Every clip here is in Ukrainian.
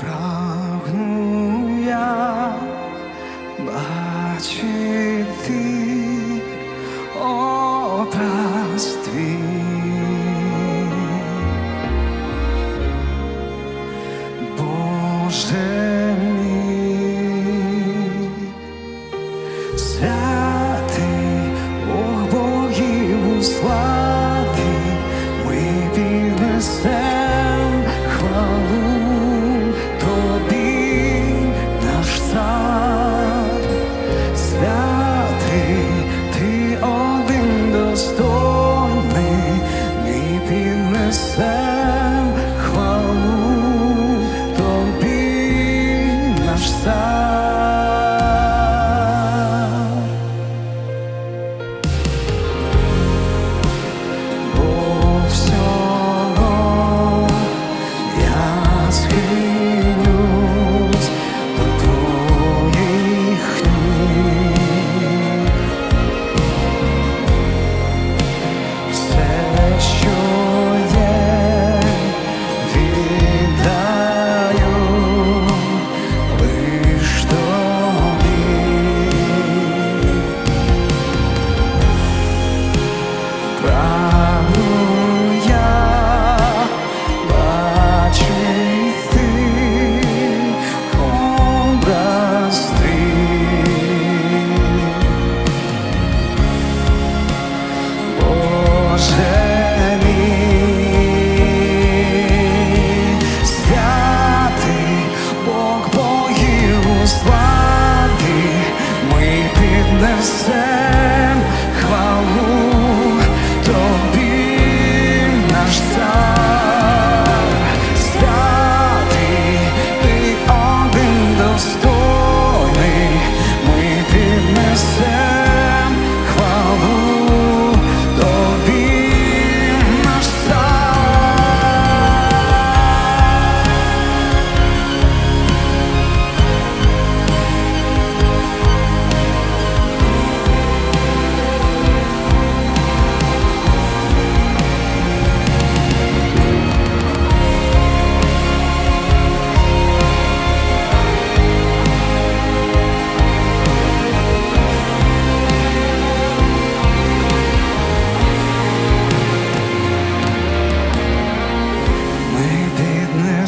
Pra... на схилі.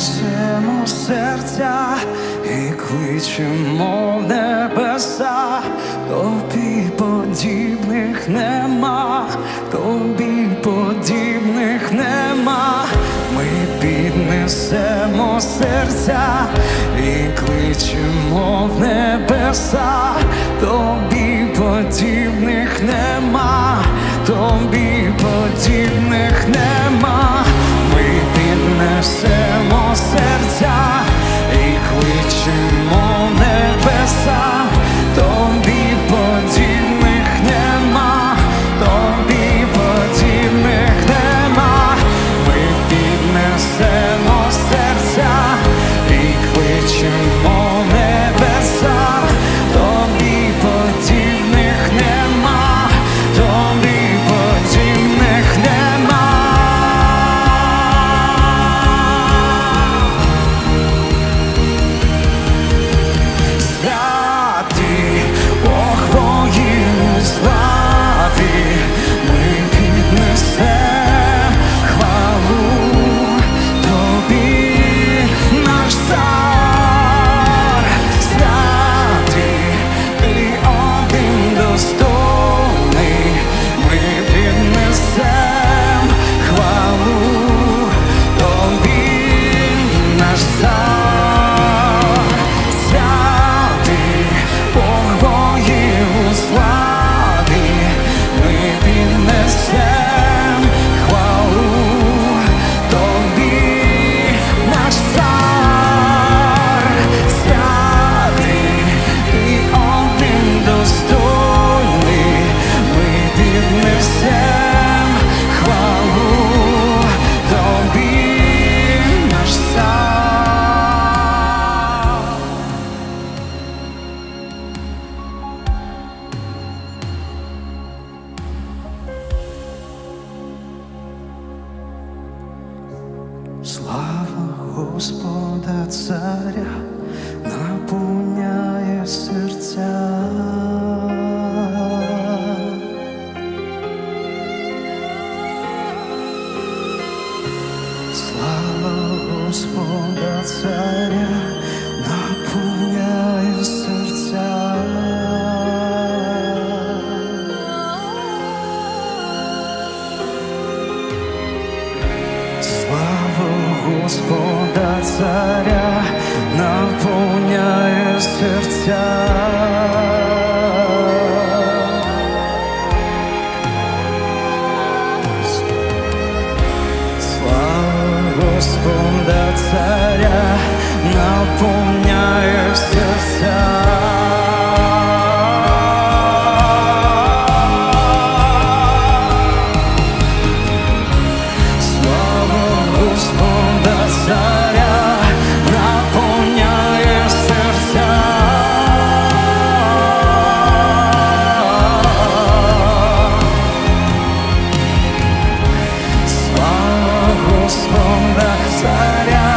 несемо серця і кличемо в небеса, тобі подібних нема, тобі подібних нема, ми піднесемо серця і кличемо в небеса, тобі подібних нема, тобі подібних нема. Ми піднесемо Слава Господа Царя наповняє серця. Слава Господа Царя. Господа царя наповняє серця. Слава Господа царя наповняє серця. заря наполняет сердца. Слава Господа, царя.